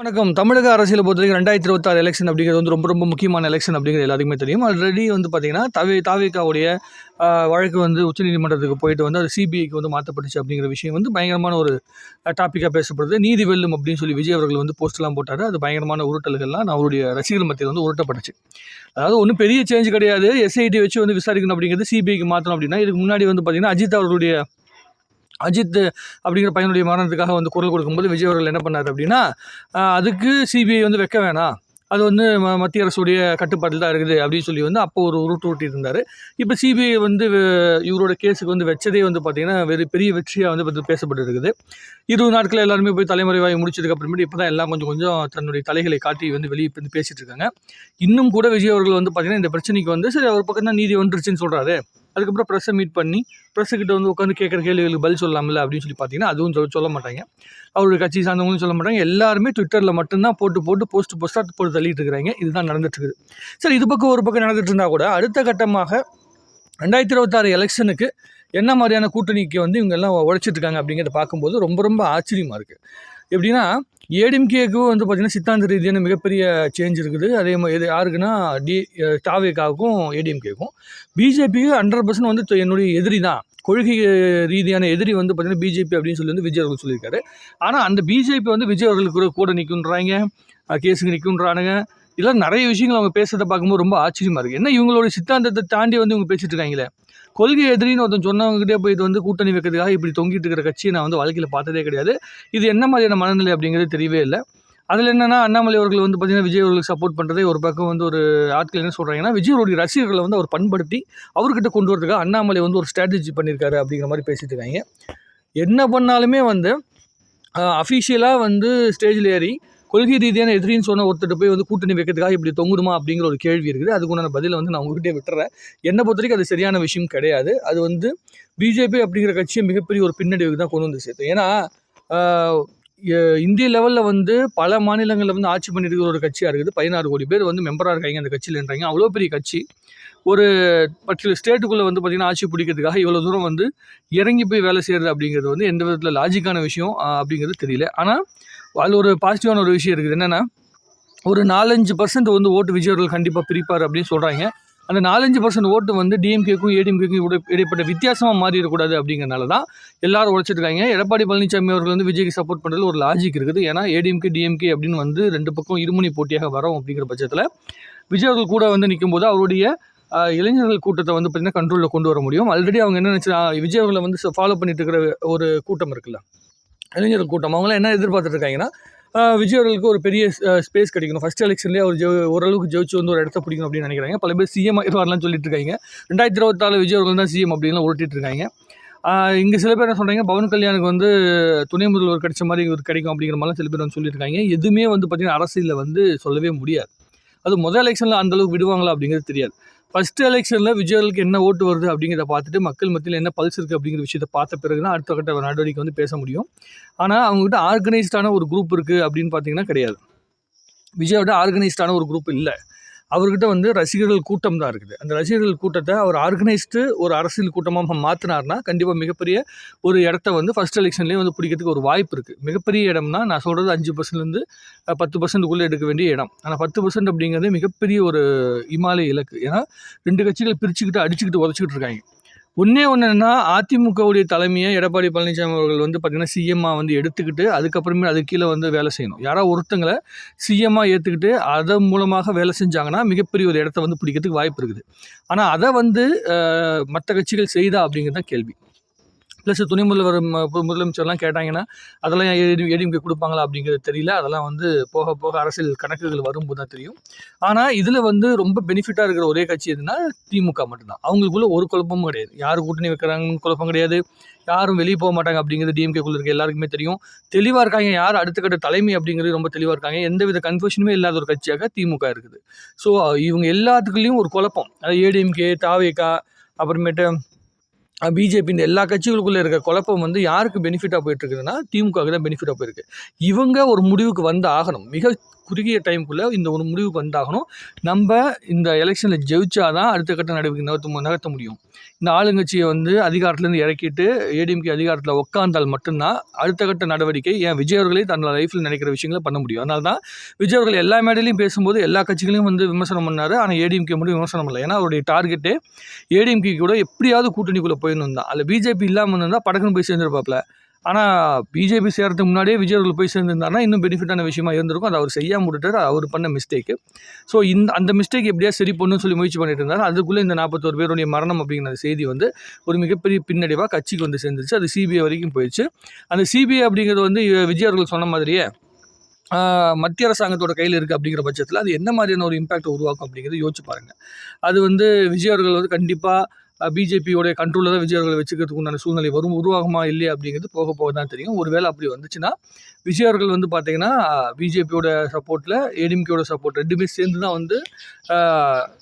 வணக்கம். தமிழக அரசியல் பொறுத்தவரைக்கும் ரெண்டாயிரத்தி இருபத்தாறு எலெக்ஷன் அப்படிங்கிறது வந்து ரொம்ப ரொம்ப முக்கியமான எலெக்ஷன் அப்படிங்கிறது எல்லாத்துக்குமே தெரியும். ஆல்ரெடி வந்து பார்த்தீங்கன்னா தவி தாவிகாவுடைய வழக்கு வந்து உச்சநீதிமன்றத்துக்கு போயிட்டு வந்து அது சிபிஐக்கு வந்து மாற்றப்பட்டுச்சு அப்படிங்கிற விஷயம் வந்து பயங்கரமான ஒரு டாப்பிக்காக பேசப்படுது. நீதி வெல்லும் அப்படின்னு சொல்லி விஜய் அவர்கள் வந்து போஸ்ட்லாம் போட்டார். அது பயங்கரமான உருட்டல்கள்லாம் நான் அவருடைய ரசிகர்கள் மத்தியில் வந்து உருட்டப்பட்டுச்சு. அதாவது ஒன்றும் பெரிய சேஞ்ச் கிடையாது. எஸ்ஐடி வச்சு வந்து விசாரிக்கணும் அப்படிங்கிறது சிபிஐக்கு மாற்றணும் அப்படின்னா இதுக்கு முன்னாடி வந்து பார்த்தீங்கன்னா அஜித் அவர்களுடைய அஜித் அப்படிங்கிற பையனுடைய மரணத்துக்காக வந்து குரல் கொடுக்கும்போது விஜய் அவர்கள் என்ன பண்ணார் அப்படின்னா அதுக்கு சிபிஐ வந்து வைக்க வேணாம். அது வந்து ம- மத்திய அரசுடைய கட்டுப்பாட்டில் தான் இருக்குது அப்படின்னு சொல்லி வந்து அப்போ ஒரு உருட்டு ஊட்டியிருந்தார் இருந்தார் இப்போ சிபிஐ வந்து இவரோட கேஸுக்கு வந்து வச்சதே வந்து பார்த்திங்கன்னா வெறு பெரிய வெற்றியாக வந்து பத்தி பேசப்பட்டு இருக்குது இருபது நாட்களில் எல்லாருமே போய் தலைமுறைவாய் முடிச்சதுக்கு அப்புறமேட்டு இப்போ தான் எல்லாம் கொஞ்சம் கொஞ்சம் தன்னுடைய தலைகளை காட்டி வந்து வெளியே வந்து பேசிகிட்டு இருக்காங்க. இன்னும் கூட விஜய் அவர்கள் வந்து பார்த்திங்கன்னா இந்த பிரச்சனைக்கு வந்து சரி அவர் பக்கம் தான் நீதி வந்துருச்சுன்னு சொல்கிறாரு அதுக்கப்புறம் ப்ரெஸ்ஸை மீட் பண்ணி ப்ரெஸ்ஸுக்கிட்ட வந்து உட்காந்து கேட்குற கேள்விகளுக்கு பதில் சொல்லலாம்ல அப்படின்னு சொல்லி பார்த்தீங்கன்னா அதுவும் சொல்ல சொல்ல மாட்டாங்க. அவருடைய கட்சி சார்ந்தவங்களும் சொல்ல மாட்டாங்க. எல்லாருமே ட்விட்டரில் மட்டும்தான் போட்டு போட்டு போஸ்ட் போஸ்ட்டாக போட்டு தள்ளிட்டு இருக்கிறாங்க. இதுதான் நடந்துட்டுருக்குது. சரி இது பக்கம் ஒரு பக்கம் நடந்துட்டு இருந்தால் கூட அடுத்த கட்டமாக ரெண்டாயிரத்தி இருபத்தாறு எலெக்ஷனுக்கு என்ன மாதிரியான கூட்டணிக்கு வந்து இவங்க எல்லாம் உழைச்சிட்டு இருக்காங்க அப்படிங்கிறத பார்க்கும்போது ரொம்ப ரொம்ப ஆச்சரியமாக இருக்குது எப்படின்னா ஏடிஎம்கேக்கும் வந்து பார்த்திங்கன்னா சித்தாந்த ரீதியான மிகப்பெரிய சேஞ்ச் இருக்குது. அதே மாதிரி இது யாருக்குன்னா டி தாவேக்காவுக்கும் ஏடிஎம்கேக்கும் பிஜேபிக்கு ஹண்ட்ரட் பர்சன்ட் வந்து என்னுடைய எதிரி தான். கொள்கை ரீதியான எதிரி வந்து பார்த்திங்கன்னா பிஜேபி அப்படின்னு சொல்லி வந்து விஜய் அவர்கள் சொல்லியிருக்காரு. ஆனால் அந்த பிஜேபி வந்து விஜய் அவர்களுக்கு கூட கூட நிற்குன்றாங்க கேஸுக்கு நிற்குன்றானுங்க இதெல்லாம் நிறைய விஷயங்கள் அவங்க பேசுகிறத பார்க்கும்போது ரொம்ப ஆச்சரியமாக இருக்குது என்ன இவங்களோட சித்தாந்தத்தை தாண்டி வந்து இவங்க பேசிட்டு இருக்காங்களே? கொள்கை எதிரின்னு ஒருத்தன் சொன்னவங்ககிட்டே போயிட்டு வந்து கூட்டணி வைக்கிறதுக்காக இப்படி தொங்கிட்டு இருக்கிற கட்சியை நான் வந்து வாழ்க்கையில் பார்த்ததே கிடையாது. இது என்ன மாதிரியான மனநிலை அப்படிங்கிறது தெரியவே இல்லை. அதில் என்னென்னா அண்ணாமலை அவர்கள் வந்து பார்த்தீங்கன்னா விஜய் அவர்களுக்கு சப்போர்ட் பண்ணுறதே ஒரு பக்கம் வந்து ஒரு ஆட்கள் என்ன சொல்கிறாங்கன்னா விஜய் ரசிகர்களை வந்து அவர் பண்படுத்தி அவர்கிட்ட கொண்டு வரதுக்காக அண்ணாமலை வந்து ஒரு ஸ்ட்ராட்டஜி பண்ணியிருக்காரு அப்படிங்கிற மாதிரி பேசிட்டு இருக்காங்க. என்ன பண்ணாலுமே வந்து அஃபிஷியலாக வந்து ஸ்டேஜில் ஏறி கொள்கை ரீதியான எதிரின்னு சொன்ன ஒருத்தர் போய் வந்து கூட்டணி வைக்கிறதுக்காக இப்படி தொங்குடுமா அப்படிங்கிற ஒரு கேள்வி இருக்குது. அதுக்குண்டான பதிலை வந்து நான் உங்ககிட்டே விட்டுறேன். என்னை பொறுத்த வரைக்கும் அது சரியான விஷயம் கிடையாது. அது வந்து பிஜேபி அப்படிங்கிற கட்சியை மிகப்பெரிய ஒரு பின்னடைவுக்கு தான் கொண்டு வந்து சேர்த்தோம் ஏன்னா இந்திய லெவலில் வந்து பல மாநிலங்களில் வந்து ஆட்சி பண்ணியிருக்கிற ஒரு கட்சியாக இருக்குது. பதினாறு கோடி பேர் வந்து மெம்பராக இருக்காங்க அந்த கட்சியிலன்றாங்க அவ்வளோ பெரிய கட்சி. ஒரு பர்டிகுலர் ஸ்டேட்டுக்குள்ளே வந்து பார்த்திங்கன்னா ஆட்சி பிடிக்கிறதுக்காக இவ்வளோ தூரம் வந்து இறங்கி போய் வேலை செய்கிறது அப்படிங்கிறது வந்து எந்த விதத்தில் லாஜிக்கான விஷயம் அப்படிங்கிறது தெரியல. ஆனால் அதில் ஒரு பாசிட்டிவான ஒரு விஷயம் இருக்குது. என்னென்னா ஒரு நாலஞ்சு பர்சன்ட் வந்து ஓட்டு விஜய் அவர்கள் கண்டிப்பாக பிரிப்பார் அப்படின்னு சொல்கிறாங்க அந்த நாலஞ்சு பர்சன்ட் ஓட்டு வந்து டிஎம்கேக்கும் ஏடிஎம்கேக்கும் இடைப்பட்ட வித்தியாசமாக மாறிடக்கூடாது அப்படிங்கிறனால தான் எல்லாரும் உழைச்சிருக்காங்க எடப்பாடி பழனிசாமி அவர்கள் வந்து விஜய்க்கு சப்போர்ட் பண்ணுறது ஒரு லாஜிக் இருக்குது. ஏன்னா ஏடிஎம்கே டிஎம்கே அப்படின்னு வந்து ரெண்டு பக்கம் இருமுனை போட்டியாக வரோம் அப்படிங்கிற பட்சத்தில் விஜய் அவர்கள் கூட வந்து நிற்கும்போது அவருடைய இளைஞர்கள் கூட்டத்தை வந்து பார்த்திங்கன்னா கண்ட்ரோலில் கொண்டு வர முடியும். ஆல்ரெடி அவங்க என்ன நினச்சா விஜய் அவர்களை வந்து ஃபாலோ பண்ணிட்டு இருக்கிற ஒரு கூட்டம் இருக்குல்ல. இளைஞர்கள் கூட்டம். அவங்களாம் என்ன எதிர்பார்த்துட்டு இருக்காங்கன்னா விஜய் அவர்களுக்கு ஒரு பெரிய ஸ்பேஸ் கிடைக்கணும். ஃபஸ்ட் எலெக்ஷன்லேயே அவர் ஜெ ஓரளவுக்கு ஜெயிச்சு வந்து ஒரு இடத்த பிடிக்கணும் அப்படின்னு நினைக்கிறாங்க. பல பேர் சிஎம் வரலாம்னு சொல்லிட்டு இருக்காங்க ரெண்டாயிரத்தி இருபத்தாலு விஜய் அவர்கள் தான் சிஎம் அப்படின்லாம் உருட்டிட்டு இருக்காங்க இங்கே சில பேர் என்ன சொல்கிறாங்க பவன் கல்யாணுக்கு வந்து துணை முதல்வர் கிடைச்ச மாதிரி இவர் கிடைக்கும் அப்படிங்கிற மாதிரிலாம் சில பேர் வந்து சொல்லியிருக்காங்க எதுவுமே வந்து பார்த்திங்கன்னா அரசியலில் வந்து சொல்லவே முடியாது. அது முதல் எலெக்ஷனில் அந்தளவுக்கு விடுவாங்களா அப்படிங்கிறது தெரியாது. ஃபஸ்ட்டு எலெக்ஷனில் விஜயர்களுக்கு என்ன ஓட்டு வருது அப்படிங்கிறத பார்த்துட்டு மக்கள் மத்தியில் என்ன பல்ஸ் இருக்குது அப்படிங்கிற விஷயத்தை பார்த்த பிறகு தான் அடுத்த கட்ட நடவடிக்கை வந்து பேச முடியும். ஆனால் அவங்ககிட்ட ஆர்கனைஸ்டான ஒரு குரூப் இருக்குது அப்படின்னு பார்த்தீங்கன்னா கிடையாது. விஜயோட ஆர்கனைஸ்டான ஒரு குரூப் இல்லை. அவர்கிட்ட வந்து ரசிகர்கள் கூட்டம் தான் இருக்குது. அந்த ரசிகர்கள் கூட்டத்தை அவர் ஆர்கனைஸ்டு ஒரு அரசியல் கூட்டமாக மாற்றினார்னா கண்டிப்பாக மிகப்பெரிய ஒரு இடத்த வந்து ஃபர்ஸ்ட் எலெக்ஷன்லேயே வந்து பிடிக்கிறதுக்கு ஒரு வாய்ப்பு இருக்குது மிகப்பெரிய இடம்னா நான் சொல்கிறது அஞ்சு பர்சன்ட்லேருந்து பத்து பர்சன்ட்டுக்குள்ளே எடுக்க வேண்டிய இடம். ஆனால் பத்து பர்சன்ட் அப்படிங்கிறது மிகப்பெரிய ஒரு இமாலய இலக்கு. ஏன்னா ரெண்டு கட்சிகள் பிரிச்சுக்கிட்டு அடிச்சுக்கிட்டு உதச்சிக்கிட்டு இருக்காங்க. ஒன்றே ஒன்று என்னன்னா அதிமுகவுடைய தலைமையை எடப்பாடி பழனிசாமி அவர்கள் வந்து பார்த்திங்கன்னா சிஎம்மாக வந்து எடுத்துக்கிட்டு அதுக்கப்புறமே அது கீழே வந்து வேலை செய்யணும். யாராவது ஒருத்தங்களை சிஎம்மாக ஏற்றுக்கிட்டு அதன் மூலமாக வேலை செஞ்சாங்கன்னா மிகப்பெரிய ஒரு இடத்த வந்து பிடிக்கிறதுக்கு வாய்ப்பு இருக்குது. ஆனால் அதை வந்து மற்ற கட்சிகள் செய்தா அப்படிங்கிறது தான் கேள்வி. ப்ளஸ் துணை முதல்வர் முதலமைச்சர்லாம் கேட்டாங்கன்னா அதெல்லாம் ஏடி ஏடிஎம்கே கொடுப்பாங்களா அப்படிங்கிறது தெரியல அதெல்லாம் வந்து போக போக அரசியல் கணக்குகள் வரும்போது தான் தெரியும் ஆனால் இதில் வந்து ரொம்ப பெனிஃபிட்டாக இருக்கிற ஒரே கட்சி எதுனா திமுக மட்டும்தான் அவங்களுக்குள்ள ஒரு குழப்பமும் கிடையாது யார் கூட்டணி வைக்கிறாங்கன்னு குழப்பம் கிடையாது யாரும் வெளியே போக மாட்டாங்க அப்படிங்கிறது டிஎம்கேக்குள்ள இருக்க எல்லாருக்குமே தெரியும் தெளிவாக இருக்காங்க யார் அடுத்த கட்ட தலைமை அப்படிங்கிறது ரொம்ப தெளிவாக இருக்காங்க எந்தவித கன்ஃபியூஷனுமே இல்லாத ஒரு கட்சியாக திமுக இருக்குது ஸோ இவங்க எல்லாத்துக்குள்ளேயும் ஒரு குழப்பம் அதாவது ஏடிஎம்கே தாவேகா அப்புறமேட்டு பிஜேபி இந்த எல்லா கட்சிகளுக்குள்ளே இருக்க குழப்பம் வந்து யாருக்கு பெனிஃபிட்டாக போயிட்டு இருக்குதுன்னா திமுகவுக்கு தான் பெனிஃபிட்டாக போயிருக்கு. இவங்க ஒரு முடிவுக்கு வந்து ஆகணும். மிக குறுகிய டைமுக்குள்ளே இந்த ஒரு முடிவுக்கு வந்தாகணும். நம்ம இந்த எலெக்ஷனில் ஜெயிச்சா தான் அடுத்த கட்ட நடவடிக்கை நகர்த்த நகர்த்த முடியும். இந்த ஆளுங்கட்சியை வந்து அதிகாரத்துலேருந்து இறக்கிட்டு ஏடிஎம்கே அதிகாரத்தில் உட்காந்தால் மட்டும்தான் அடுத்த கட்ட நடவடிக்கை ஏன் விஜய் அவர்களே தன்னோட லைஃப்பில் நினைக்கிற விஷயங்களை பண்ண முடியும். அதனால தான் விஜய் அவர்கள் எல்லா மேடையிலையும் பேசும்போது எல்லா கட்சிகளையும் வந்து விமர்சனம் பண்ணார். ஆனால் ஏடிஎம்கே மட்டும் விமர்சனம் இல்லை ஏன்னா அவருடைய டார்கெட்டே ஏடிஎம்கே கூட எப்படியாவது கூட்டணிக்குள்ளே போயிடணும் தான் அதில் பிஜேபி இல்லாமல் இருந்தால் படக்குன்னு போய் சேர்ந்துருப்பாப்ல. ஆனால் பிஜேபி சேர்றதுக்கு முன்னாடியே விஜய் அவர்கள் போய் சேர்ந்துருந்தாருன்னா இன்னும் பெனிஃபிட்டான விஷயமா இருந்திருக்கும். அதை அவர் செய்யாமல் விட்டுட்டார் அவர் பண்ண மிஸ்டேக்கு ஸோ இந்த அந்த மிஸ்டேக் எப்படியா சரி பண்ணுன்னு சொல்லி முயற்சி பண்ணிட்டு இருந்தார். அதுக்குள்ளே இந்த நாற்பத்தோரு பேருடைய மரணம் அப்படிங்கிற செய்தி வந்து ஒரு மிகப்பெரிய பின்னடைவாக கட்சிக்கு வந்து சேர்ந்துருச்சு. அது சிபிஐ வரைக்கும் போயிடுச்சு. அந்த சிபிஐ அப்படிங்கிறது வந்து விஜய் அவர்கள் சொன்ன மாதிரியே மத்திய அரசாங்கத்தோட கையில் இருக்குது அப்படிங்கிற பட்சத்தில் அது என்ன மாதிரியான ஒரு இம்பேக்ட் உருவாக்கும் அப்படிங்கிறத யோசிச்சு பாருங்கள் அது வந்து விஜய் அவர்கள் வந்து கண்டிப்பாக பிஜேபியோடைய கண்ட்ரோலில் தான் விஜய் அவர்களை வச்சுக்கிறதுக்கு உண்டான சூழ்நிலை வரும் உருவாகுமா இல்லையா அப்படிங்கிறது போக போக தான் தெரியும். ஒருவேளை அப்படி வந்துச்சுன்னா விஜய் அவர்கள் வந்து பார்த்திங்கன்னா பிஜேபியோட சப்போர்ட்டில் ஏடிஎம்கேயோட சப்போர்ட் ரெண்டுமே சேர்ந்து தான் வந்து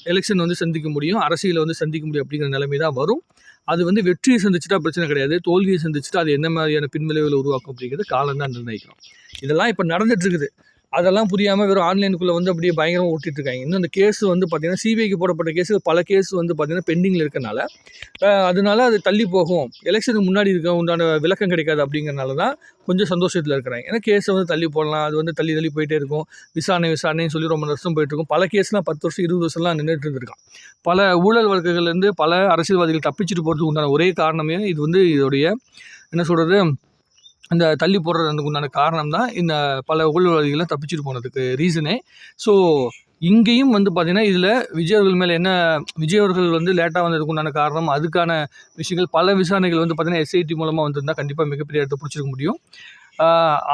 எலெக்ஷன் வந்து சந்திக்க முடியும் அரசியலை வந்து சந்திக்க முடியும் அப்படிங்கிற நிலைமை தான் வரும். அது வந்து வெற்றியை சந்திச்சுட்டா பிரச்சனை கிடையாது தோல்வியை சந்திச்சுட்டா அது என்ன மாதிரியான பின்விளைவுகளை உருவாக்கும் அப்படிங்கிறது காலம் தான் நிர்ணயிக்கிறோம் இதெல்லாம் இப்போ நடந்துகிட்ருக்குது அதெல்லாம் புரியாமல் வெறும் ஆன்லைனுக்குள்ளே வந்து அப்படியே பயங்கரமாக ஓட்டிகிட்டு இருக்காங்க. இன்னும் அந்த கேஸ் வந்து பார்த்திங்கன்னா சிபிஐக்கு போடப்பட்ட கேஸ் பல கேஸ் வந்து பார்த்திங்கன்னா பெண்டிங்கில் இருக்கனால அதனால அது தள்ளி போகும். எலெக்ஷனுக்கு முன்னாடி இருக்க உண்டான விளக்கம் கிடைக்காது அப்படிங்கிறனால தான் கொஞ்சம் சந்தோஷத்தில் இருக்கிறாங்க. ஏன்னா கேஸை வந்து தள்ளி போடலாம் அது வந்து தள்ளி தள்ளி போயிட்டே இருக்கும். விசாரணை விசாரணைன்னு சொல்லி ரொம்ப வருஷம் போயிட்டுருக்கும் பல கேஸ்லாம் பத்து வருஷம் இருபது வருஷம்லாம் நின்றுட்டு இருந்திருக்கான். பல ஊழல் வழக்குகள்லேருந்து பல அரசியல்வாதிகள் தப்பிச்சுட்டு போகிறதுக்கு உண்டான ஒரே காரணமே இது வந்து இதோடைய என்ன சொல்கிறது அந்த தள்ளி போடுறதுக்கு உண்டான காரணம் தான் இந்த பல ஊழல்வாதிகள்லாம் தப்பிச்சுட்டு போனதுக்கு ரீசனே ஸோ இங்கேயும் வந்து பார்த்திங்கன்னா இதில் விஜய் அவர்கள் மேலே என்ன விஜய் அவர்கள் வந்து லேட்டாக வந்ததுக்கு உண்டான காரணம் அதுக்கான விஷயங்கள் பல விசாரணைகள் வந்து பார்த்திங்கன்னா எஸ்ஐடி மூலமாக வந்திருந்தால் கண்டிப்பாக மிகப்பெரிய இடத்த பிடிச்சிருக்க முடியும்.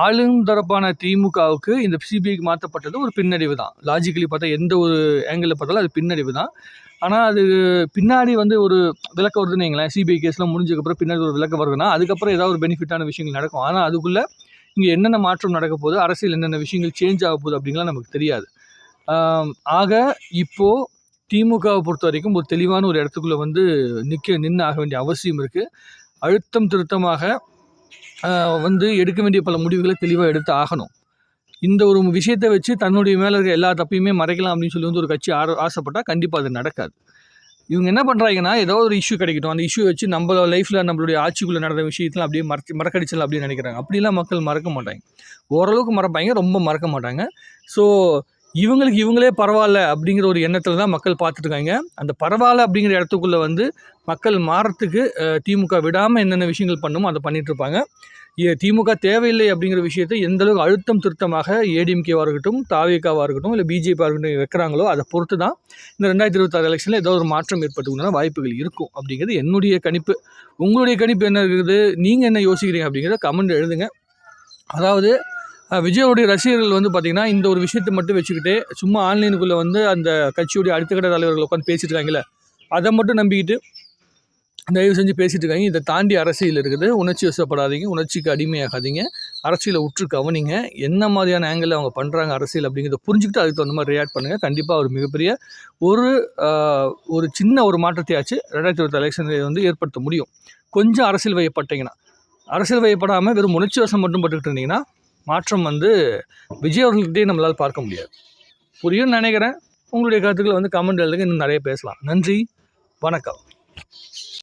ஆளும் தரப்பான திமுகவுக்கு இந்த சிபிஐக்கு மாற்றப்பட்டது ஒரு பின்னடைவு தான் லாஜிக்கலி பார்த்தா எந்த ஒரு ஆங்கிளில் பார்த்தாலும் அது பின்னடைவு தான் ஆனால் அது பின்னாடி வந்து ஒரு விளக்கம் வருதுன்னு வைங்களேன். சிபிஐ கேஸ்லாம் முடிஞ்சதுக்கப்புறம் பின்னாடி ஒரு விளக்கம் வருதுன்னா அதுக்கப்புறம் ஏதாவது ஒரு பெனிஃபிட்டான விஷயங்கள் நடக்கும். ஆனால் அதுக்குள்ளே இங்கே என்னென்ன மாற்றம் நடக்க போகுது அரசியல் என்னென்ன விஷயங்கள் சேஞ்ச் ஆக போகுது அப்படிங்கலாம் நமக்கு தெரியாது. ஆக இப்போது திமுகவை பொறுத்த வரைக்கும் ஒரு தெளிவான ஒரு இடத்துக்குள்ளே வந்து நிற்க நின்று ஆக வேண்டிய அவசியம் இருக்குது அழுத்தம் திருத்தமாக வந்து எடுக்க வேண்டிய பல முடிவுகளை தெளிவாக எடுத்து ஆகணும். இந்த ஒரு விஷயத்தை வச்சு தன்னுடைய மேலே இருக்க எல்லா தப்பையுமே மறைக்கலாம் அப்படின்னு சொல்லி வந்து ஒரு கட்சி ஆர ஆசைப்பட்டால் கண்டிப்பாக அது நடக்காது. இவங்க என்ன பண்ணுறாங்கன்னா ஏதோ ஒரு இஷ்யூ கிடைக்கட்டும். அந்த இஷ்யூ வச்சு நம்ம லைஃப்பில் நம்மளுடைய ஆட்சிக்குள்ளே நடந்த விஷயத்தில் அப்படியே மறக்க மறக்கடிச்சல் அப்படின்னு நினைக்கிறாங்க. அப்படிலாம் மக்கள் மறக்க மாட்டாங்க. ஓரளவுக்கு மறப்பாங்க ரொம்ப மறக்க மாட்டாங்க. ஸோ இவங்களுக்கு இவங்களே பரவாயில்ல அப்படிங்கிற ஒரு எண்ணத்தில் தான் மக்கள் பார்த்துட்ருக்காங்க. அந்த பரவாயில்ல அப்படிங்கிற இடத்துக்குள்ளே வந்து மக்கள் மாறத்துக்கு திமுக விடாமல் என்னென்ன விஷயங்கள் பண்ணுமோ அதை பண்ணிகிட்ருப்பாங்க திமுக தேவையில்லை அப்படிங்கிற விஷயத்தை எந்தளவுக்கு அழுத்தம் திருத்தமாக ஏடிஎம்கேவாக இருக்கட்டும் தாவேக்காவாக இருக்கட்டும் இல்லை பிஜேபியாக இருக்கட்டும் வைக்கிறாங்களோ அதை பொறுத்து தான் இந்த ரெண்டாயிரத்தி இருபத்தாறு எலெக்ஷனில் ஏதோ ஒரு மாற்றம் ஏற்பட்டுக்குன்னா வாய்ப்புகள் இருக்கும். அப்படிங்கிறது என்னுடைய கணிப்பு. உங்களுடைய கணிப்பு என்ன இருக்குது? நீங்கள் என்ன யோசிக்கிறீங்க அப்படிங்கிறத கமெண்ட் எழுதுங்க. அதாவது விஜயோடைய ரசிகர்கள் வந்து பார்த்திங்கன்னா இந்த ஒரு விஷயத்தை மட்டும் வச்சுக்கிட்டு சும்மா ஆன்லைனுக்குள்ளே வந்து அந்த கட்சியுடைய அடுத்த கட்ட தலைவர்கள் உட்காந்து பேசிட்டு இருக்காங்களே அதை மட்டும் நம்பிக்கிட்டு தயவு செஞ்சு பேசிட்டு இருக்காங்க இதை தாண்டி அரசியல் இருக்குது. உணர்ச்சி வசப்படாதீங்க. உணர்ச்சிக்கு அடிமையாகாதீங்க. அரசியலை உற்று கவனிங்க. என்ன மாதிரியான ஆங்கிளில் அவங்க பண்ணுறாங்க அரசியல் அப்படிங்கிறத புரிஞ்சுக்கிட்டு அதுக்கு தகுந்த மாதிரி ரியாக்ட் பண்ணுங்கள் கண்டிப்பாக ஒரு மிகப்பெரிய ஒரு ஒரு சின்ன ஒரு மாற்றத்தையாச்சு ரெண்டாயிரத்தி இருபத்தி எலெக்ஷனில் வந்து ஏற்படுத்த முடியும். கொஞ்சம் அரசியல் வயப்பட்டீங்கன்னா அரசியல் வயப்படாமல் வெறும் உணர்ச்சி வசம் மட்டும் பட்டுக்கிட்டு இருந்தீங்கன்னா மாற்றம் வந்து விஜய் அவர்கள்கிட்டயே நம்மளால் பார்க்க முடியாது. புரியும்னு நினைக்கிறேன். உங்களுடைய கருத்துக்களை வந்து கமெண்ட் எழுதுங்க. இன்னும் நிறைய பேசலாம். நன்றி. வணக்கம்.